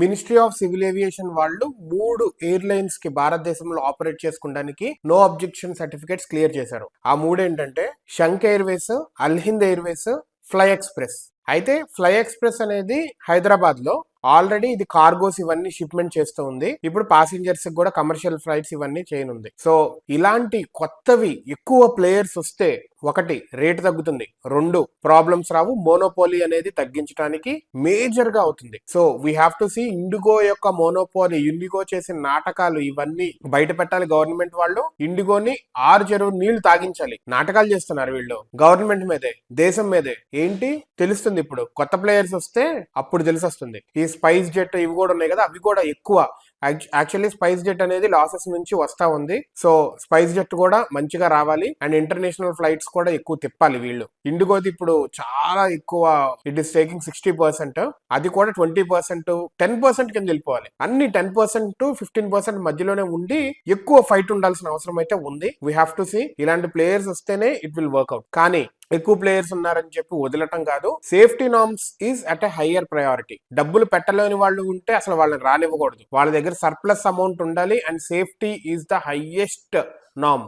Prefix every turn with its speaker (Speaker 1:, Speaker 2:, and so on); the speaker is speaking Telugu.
Speaker 1: మినిస్ట్రీ ఆఫ్ సివిల్ ఏవియేషన్ వాళ్ళు మూడు ఎయిర్లైన్స్కి భారతదేశంలో ఆపరేట్ చేసుకోవడానికి నో అబ్జెక్షన్ సర్టిఫికేట్స్ క్లియర్ చేశారు. ఆ మూడు ఏంటంటే airways Alhind airways fly express. అయితే ఫ్లై ఎక్స్ప్రెస్ అనేది హైదరాబాద్లో ఆల్రెడీ ఇది కార్గోస్ ఇవన్నీ షిప్మెంట్ చేస్తూ ఉంది. ఇప్పుడు పాసింజర్స్ కూడా కమర్షియల్ ఫ్లైట్స్ ఇవన్నీ చేయనుంది. సో ఇలాంటి కొత్తవి ఎక్కువ ప్లేయర్స్ వస్తే ఒకటి రేటు తగ్గుతుంది. రెండు ప్రాబ్లమ్స్ రావు. మోనోపోలీ అనేది తగ్గించడానికి మేజర్గా అవుతుంది. So we have to see Indigo యొక్క మోనోపోలీ ఇండిగో చేసిన నాటకాలు ఇవన్నీ బయట పెట్టాలి. గవర్నమెంట్ వాళ్ళు ఇండిగోని ఆరు చెరువు నీళ్ళు తాగించాలి. నాటకాలు చేస్తున్నారు వీళ్ళు. గవర్నమెంట్ మీదే దేశం మీదే. ఏంటి? తెలుస్తుంది ఇప్పుడు. కొత్త ప్లేయర్స్ వస్తే అప్పుడు తెలిసొస్తుంది. ఈ స్పైస్ జెట్ ఇవి కూడా ఉన్నాయి కదా అవి కూడా ఎక్కువ. యాక్చువల్లీ స్పైస్ జెట్ అనేది లాసెస్ నుంచి వస్తా ఉంది. సో స్పైస్ జెట్ కూడా మంచిగా రావాలి. అండ్ ఇంటర్నేషనల్ ఫ్లైట్స్ కూడా ఎక్కువ తిప్పాలి వీళ్ళు. ఇండిగోది ఇప్పుడు చాలా ఎక్కువ it is taking sixty percent. అది కూడా ట్వంటీ పర్సెంట్ టెన్ పర్సెంట్ కింద వెళ్ళిపోవాలి. అన్ని ten percent to fifteen percent మధ్యలోనే ఉండి ఎక్కువ ఫైట్ ఉండాల్సిన అవసరం అయితే ఉంది. వీ హ్యావ్ టు సీ ఇలాంటి ప్లేయర్స్ వస్తేనే ఇట్ విల్ వర్క్అవుట్ కానీ ఎక్కువ ప్లేయర్స్ ఉన్నారని చెప్పి వదలటం కాదు. Safety norms is at a higher priority. డబ్బులు పెట్టలేని వాళ్ళు ఉంటే అసలు వాళ్ళని రానివ్వకూడదు. వాళ్ళ దగ్గర సర్ప్లస్ అమౌంట్ ఉండాలి and safety is the highest NAM